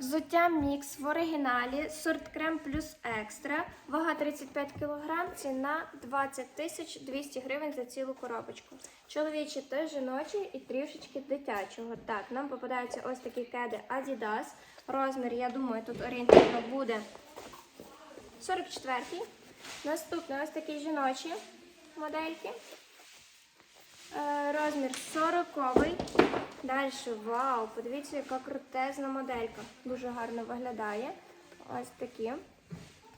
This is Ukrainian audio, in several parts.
Взуття мікс в оригіналі, сорт крем плюс екстра, вага 35 кг, ціна 20 тисяч 200 гривень за цілу коробочку. Чоловічі та жіночі і трішечки дитячого. Так, нам попадаються ось такі кеди Adidas. Розмір, я думаю, тут орієнтовно буде 44-й. Наступне ось такі жіночі модельки. Е, Розмір 40-й. Далі, вау, подивіться, яка крутезна моделька. Дуже гарно виглядає. Ось такі.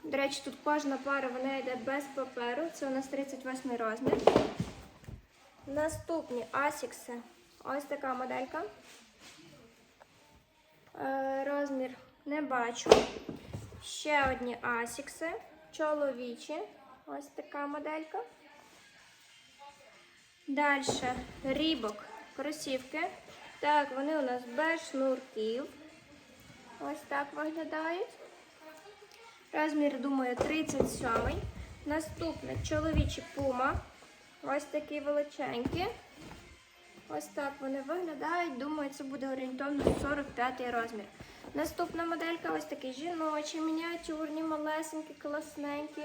До речі, тут кожна пара вона йде без паперу. Це у нас 38 розмір. Наступні Asics. Ось така моделька. Е, Розмір не бачу. Ще одні Asics. Чоловічі. Ось така моделька. Далі рібок, кросівки. Так, вони у нас без шнурків. Ось так виглядають. Розмір, думаю, 37. Наступне чоловічі пума. Ось такі величенькі. Ось так вони виглядають. Думаю, це буде орієнтовно 45 розмір. Наступна моделька ось такі жіночі, мініатюрні, малесенькі, класненькі.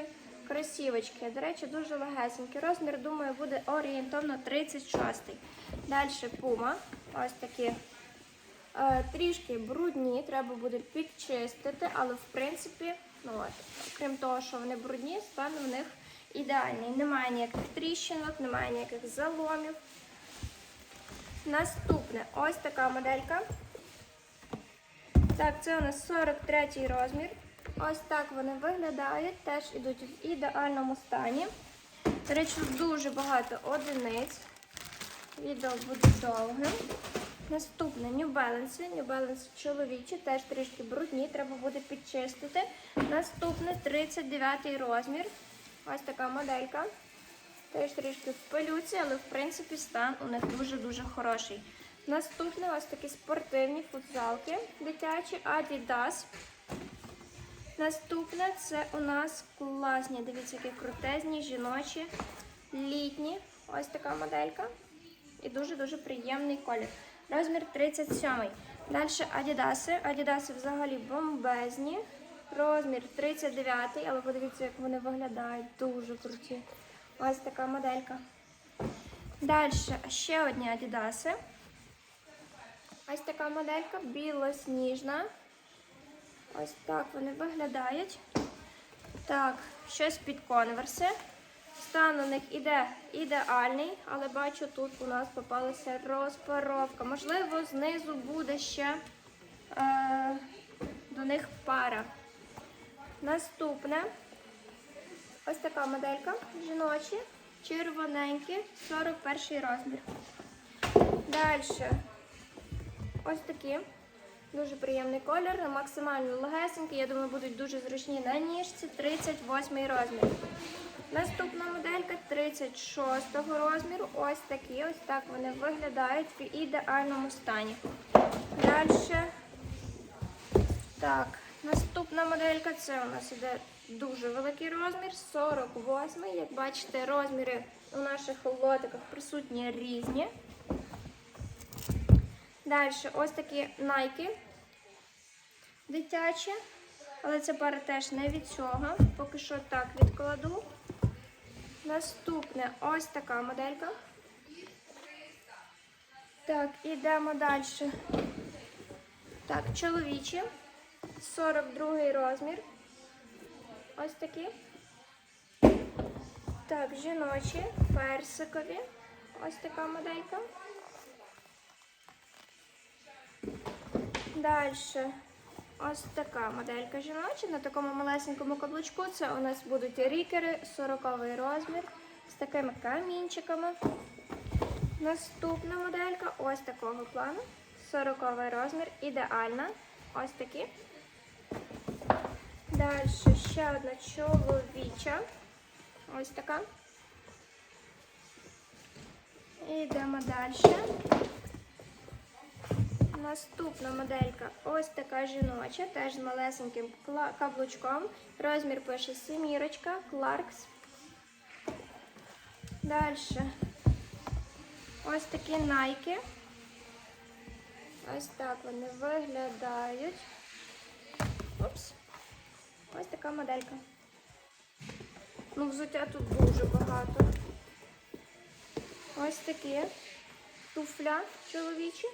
Кросівочки. До речі, дуже легесенькі. Розмір, думаю, буде орієнтовно 36. Далі пума. Ось такі е, трішки брудні, треба буде підчистити, але в принципі, ну от, крім того, що вони брудні, стан в них ідеальний. Немає ніяких тріщинок, немає ніяких заломів. Наступне ось така моделька. Так, це у нас 43 розмір. Ось так вони виглядають, теж ідуть в ідеальному стані. До речі, дуже багато одиниць. Відео буде довгим. Наступне New Balance. New Balance чоловічі, теж трішки брудні, треба буде підчистити. Наступне 39 розмір. Ось така моделька. Теж трішки в пилюці, але в принципі стан у них дуже-дуже хороший. Наступне ось такі спортивні футзалки дитячі Adidas. Наступне це у нас класні, дивіться, які крутезні, жіночі, літні. Ось така моделька. І дуже-дуже приємний колір. Розмір 37. Далі Адідаси. Адідаси взагалі бомбезні. Розмір 39, але подивіться, як вони виглядають. Дуже круті. Ось така моделька. Далі ще одні Адідаси. Ось така моделька білосніжна. Ось так вони виглядають. Так, щось під конверси. Стан у них іде ідеальний, але бачу, тут у нас попалася розпаровка. Можливо, знизу буде ще е, до них пара. Наступне ось така моделька жіночі, червоненькі, 41 розмір. Далі ось такі. Дуже приємний колір, максимально легесенький. Я думаю, будуть дуже зручні на ніжці. 38 розмір. Наступна моделька 36 розміру. Ось такі. Ось так вони виглядають в ідеальному стані. Далі. Так, наступна моделька це у нас іде дуже великий розмір, 48. Як бачите, розміри у наших лотиках присутні різні. Далі ось такі Nike дитячі, але ця пара теж не від цього. Поки що так відкладу. Наступне ось така моделька. Так, ідемо далі. Так, чоловічі. 42 розмір. Ось такі. Так, жіночі, персикові. Ось така моделька. Далі ось така моделька жіноча на такому малесенькому каблучку. Це у нас будуть рікери, 40 розмір з такими камінчиками. Наступна моделька ось такого плану. 40 розмір, ідеальна. Ось такі. Далі ще одна чоловіча. Ось така. Йдемо далі. Наступна моделька ось така жіноча, теж з малесеньким каблучком. Розмір пише семірочка, Clarks. Далі. Ось такі найки. Ось так вони виглядають. Ось така моделька. Ну, взуття тут дуже багато. Ось такі туфля чоловічі.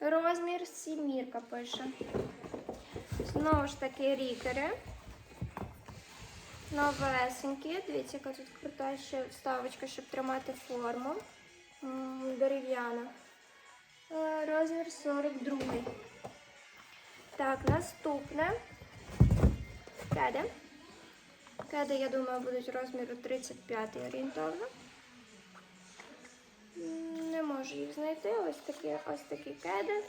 Розмір сімірка пише. Знову ж таки рікери. Новесенькі. Дивіться, яка тут крута ще вставочка, щоб тримати форму. Дерев'яна. Розмір 42. Так, наступне. Кеди. Кеди, я думаю, будуть розміру 35 орієнтовно. Не можу їх знайти. Ось такі, ось такі кеди.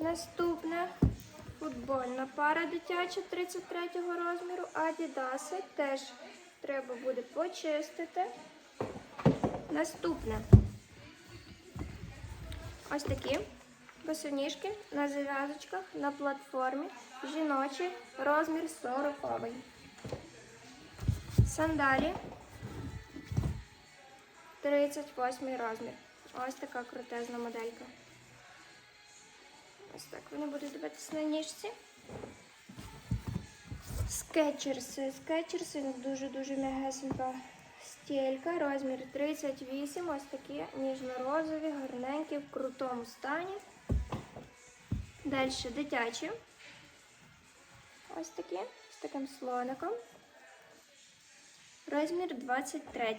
Наступне футбольна пара дитяча 33 розміру. Адідаси теж треба буде почистити. Наступне. Ось такі босоніжки на зав'язочках на платформі. Жіночі, розмір 40. Сандалі 38 розмір. Ось така крутезна моделька. Ось так вони будуть дивитися на ніжці. Скетчерси. Скетчерси дуже-дуже м'ягесенька стілька. Розмір 38. Ось такі ніжно-розові, гарненькі, в крутому стані. Далі дитячі. Ось такі, з таким слоником. Розмір 23.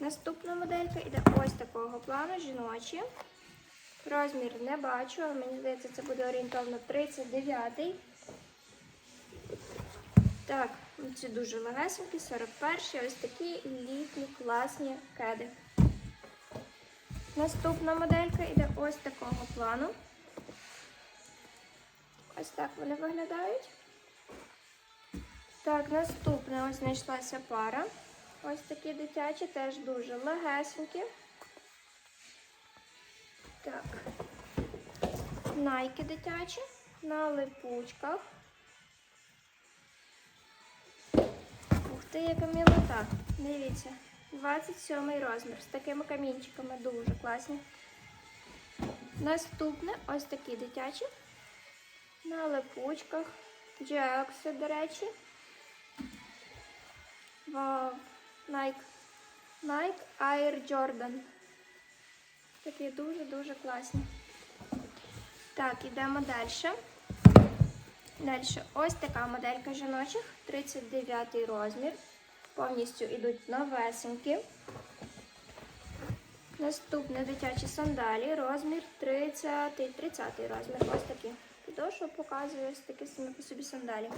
Наступна моделька йде ось такого плану, жіночі. Розмір не бачу, але мені здається, це буде орієнтовно 39. Так, ці дуже легесенькі, 41 ось такі літні класні кеди. Наступна моделька йде ось такого плану. Ось так вони виглядають. Так, наступне ось знайшлася пара. Ось такі дитячі, теж дуже легесенькі. Так. Найки дитячі на липучках. Ух ти, яка мілота. Дивіться. 27 розмір. З такими камінчиками дуже класні. Наступне ось такі дитячі. На липучках. Джекси, до речі. Вау. Nike. Nike Air Jordan. Такі дуже-дуже класні. Так, йдемо далі. Далі ось така моделька жіночих, 39 розмір. Повністю йдуть новесенькі. Наступне дитячі сандалі, розмір 30, 30 розмір. Ось такі. Підошва показує ось такі самі по собі сандалі.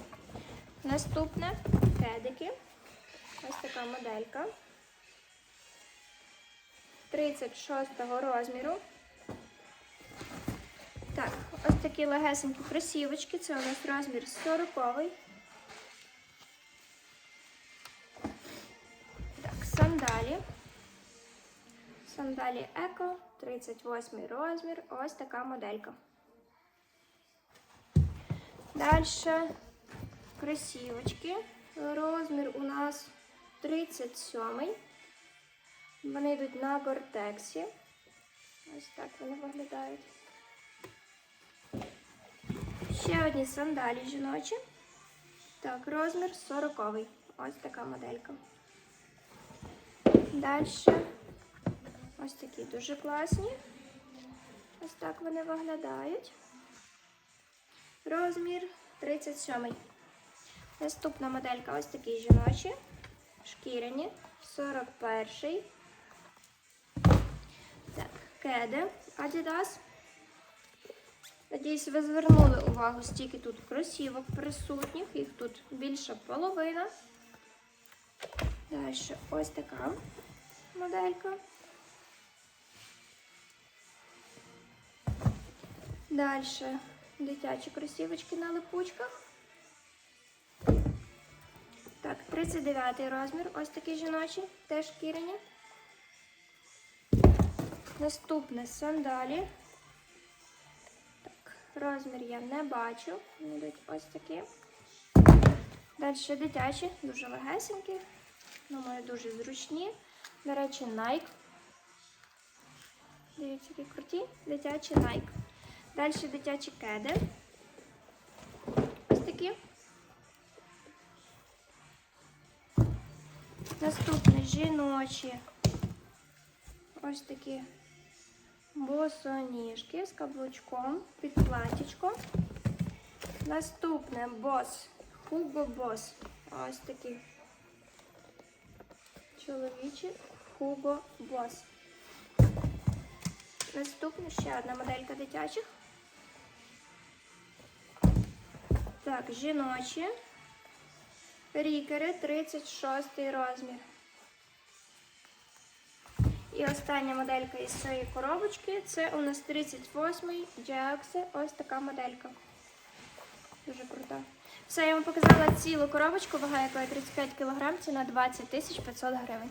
Наступне кедики. Ось така моделька. 36 розміру. Так, ось такі легесенькі кросівочки. Це у нас розмір 40. Так, сандалі. Сандалі Еко, 38 розмір. Ось така моделька. Далі кросівочки. Розмір у нас 37. Вони йдуть на гортексі. Ось так вони виглядають. Ще одні сандалі жіночі. Так, розмір 40. Ось така моделька. Далі ось такі дуже класні. Ось так вони виглядають. Розмір 37. Наступна моделька ось такі жіночі. Шкіряні. 41-й. Так, кеди Adidas. Надіюсь, ви звернули увагу, стільки тут кросівок присутніх, їх тут більша половина. Далі ось така моделька. Далі дитячі кросівочки на липучках. 39 розмір, ось такі жіночі, теж шкіряні. Наступне сандалі. Так, розмір я не бачу. Вони йдуть ось такі. Далі дитячі, дуже легесенькі. Думаю, дуже зручні. До речі, Nike. Дивіться, які круті. Дитячі Nike. Далі дитячі кеди. Ось такі. Наступне жіночі. Ось такі босоніжки з каблучком під платічко. Наступне бос. Boss. Ось такі. Чоловічі Boss. Наступне ще одна моделька дитячих. Так, жіночі. Рікери 36 розмір. І остання моделька із цієї коробочки це у нас 38-й Jax. Ось така моделька. Дуже крута. Все, я вам показала цілу коробочку, вага якої 35 кг, ціна 20 500 гривень.